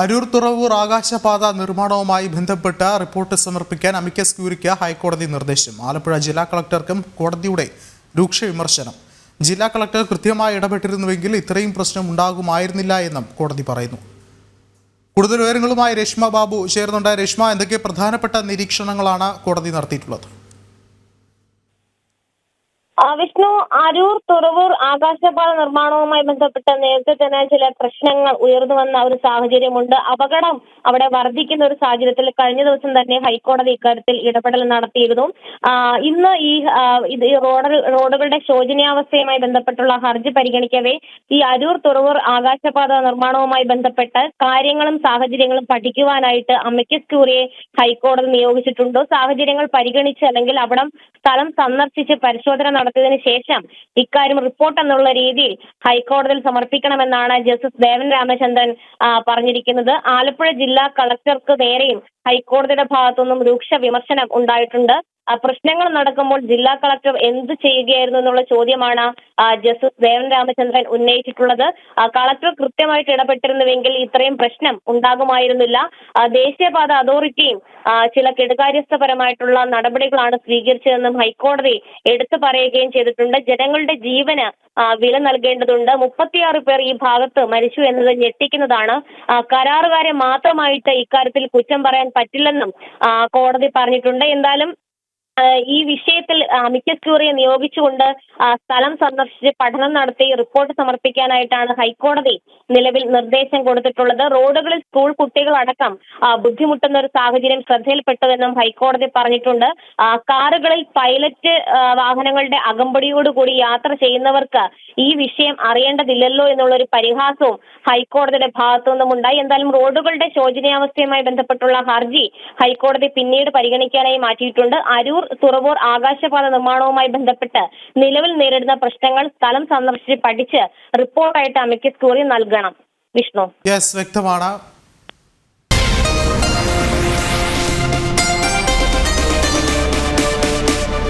അരൂർ തുറവൂർ ആകാശപാത നിർമ്മാണവുമായി ബന്ധപ്പെട്ട് റിപ്പോർട്ട് സമർപ്പിക്കാൻ അമിക്കസ് ക്യൂരിക്ക് ഹൈക്കോടതി നിർദ്ദേശം. ആലപ്പുഴ ജില്ലാ കളക്ടർക്കും കോടതിയുടെ രൂക്ഷ വിമർശനം. ജില്ലാ കളക്ടർ കൃത്യമായി ഇടപെട്ടിരുന്നുവെങ്കിൽ ഇത്രയും പ്രശ്നം ഉണ്ടാകുമായിരുന്നില്ല എന്നും കോടതി പറയുന്നു. കൂടുതൽ വിവരങ്ങളുമായി രേഷ്മ ബാബു. ചേർന്നുണ്ട് രേഷ്മ എന്തൊക്കെ പ്രധാനപ്പെട്ട നിരീക്ഷണങ്ങളാണ് കോടതി നടത്തിയിട്ടുള്ളത്? വിഷ്ണു അരൂർ തുറവൂർ ആകാശപാത നിർമ്മാണവുമായി ബന്ധപ്പെട്ട് നേരത്തെ തന്നെ ചില പ്രശ്നങ്ങൾ ഉയർന്നു വന്ന ഒരു സാഹചര്യമുണ്ട്. അപകടം അവിടെ വർദ്ധിക്കുന്ന ഒരു സാഹചര്യത്തിൽ കഴിഞ്ഞ ദിവസം തന്നെ ഹൈക്കോടതി ഇക്കാര്യത്തിൽ ഇടപെടൽ നടത്തിയിരുന്നു. ഇന്ന് ഈ ഇത് റോഡ് റോഡുകളുടെ ശോചനീയാവസ്ഥയുമായി ബന്ധപ്പെട്ടുള്ള ഹർജി പരിഗണിക്കവേ ഈ അരൂർ തുറവൂർ ആകാശപാത നിർമ്മാണവുമായി ബന്ധപ്പെട്ട് കാര്യങ്ങളും സാഹചര്യങ്ങളും പഠിക്കുവാനായിട്ട് അമിക്കസ് ക്യൂറിയെ ഹൈക്കോടതി നിയോഗിച്ചിട്ടുണ്ടോ. സാഹചര്യങ്ങൾ പരിഗണിച്ച് അല്ലെങ്കിൽ അവിടം സ്ഥലം സന്ദർശിച്ച് പരിശോധന നടത്തിയതിനു ശേഷം ഇക്കാര്യം റിപ്പോർട്ട് എന്നുള്ള രീതിയിൽ ഹൈക്കോടതിയിൽ സമർപ്പിക്കണമെന്നാണ് ജസ്റ്റിസ് ദേവൻ രാമചന്ദ്രൻ പറഞ്ഞിരിക്കുന്നത്. ആലപ്പുഴ ജില്ലാ കളക്ടർക്ക് നേരെയും ഹൈക്കോടതിയുടെ ഭാഗത്തുനിന്നും രൂക്ഷ വിമർശനം ഉണ്ടായിട്ടുണ്ട്. പ്രശ്നങ്ങൾ നടക്കുമ്പോൾ ജില്ലാ കളക്ടർ എന്ത് ചെയ്യുകയായിരുന്നു എന്നുള്ള ചോദ്യമാണ് ജസ്റ്റിസ് ദേവൻ രാമചന്ദ്രൻ ഉന്നയിച്ചിട്ടുള്ളത്. കളക്ടർ കൃത്യമായിട്ട് ഇടപെട്ടിരുന്നുവെങ്കിൽ ഇത്രയും പ്രശ്നം ഉണ്ടാകുമായിരുന്നില്ല. ദേശീയപാത അതോറിറ്റിയും ചില കെടുകാര്യസ്ഥപരമായിട്ടുള്ള നടപടികളാണ് സ്വീകരിച്ചതെന്നും ഹൈക്കോടതി എടുത്തു പറയുകയും ചെയ്തിട്ടുണ്ട്. ജനങ്ങളുടെ ജീവന് വില നൽകേണ്ടതുണ്ട്. മുപ്പത്തിയാറ് പേർ ഈ ഭാഗത്ത് മരിച്ചു എന്നത് ഞെട്ടിക്കുന്നതാണ്. കരാറുകാരെ മാത്രമായിട്ട് ഇക്കാര്യത്തിൽ കുറ്റം പറയാൻ പറ്റില്ലെന്നും കോടതി പറഞ്ഞിട്ടുണ്ട്. എന്തായാലും ഈ വിഷയത്തിൽ അമിക്കസ് ക്യൂറിയെ നിയോഗിച്ചുകൊണ്ട് സ്ഥലം സന്ദർശിച്ച് പഠനം നടത്തി റിപ്പോർട്ട് സമർപ്പിക്കാനായിട്ടാണ് ഹൈക്കോടതി നിലവിൽ നിർദ്ദേശം കൊടുത്തിട്ടുള്ളത്. റോഡുകളിൽ സ്കൂൾ കുട്ടികളടക്കം ബുദ്ധിമുട്ടുന്ന ഒരു സാഹചര്യം ശ്രദ്ധയിൽപ്പെട്ടതെന്നും ഹൈക്കോടതി പറഞ്ഞിട്ടുണ്ട്. കാറുകളിൽ പൈലറ്റ് വാഹനങ്ങളുടെ അകമ്പടിയോടുകൂടി യാത്ര ചെയ്യുന്നവർക്ക് ഈ വിഷയം അറിയേണ്ടതില്ലല്ലോ എന്നുള്ള ഒരു പരിഹാസവും ഹൈക്കോടതിയുടെ ഭാഗത്തു നിന്നും ഉണ്ടായി എന്തായാലും റോഡുകളുടെ ശോചനീയാവസ്ഥയുമായി ബന്ധപ്പെട്ടുള്ള ഹർജി ഹൈക്കോടതി പിന്നീട് പരിഗണിക്കാനായി മാറ്റിയിട്ടുണ്ട്. അരൂർ തുറവൂർ ആകാശപാത നിർമ്മാണവുമായി ബന്ധപ്പെട്ട് നിലവിൽ നേരിടുന്ന പ്രശ്നങ്ങൾ സ്ഥലം സന്ദർശിച്ച് പഠിച്ച് റിപ്പോർട്ടായിട്ട് അമിക്കസ് ക്യൂറി നൽകണം. വിഷ്ണു. യെസ് വ്യക്തമാണ്.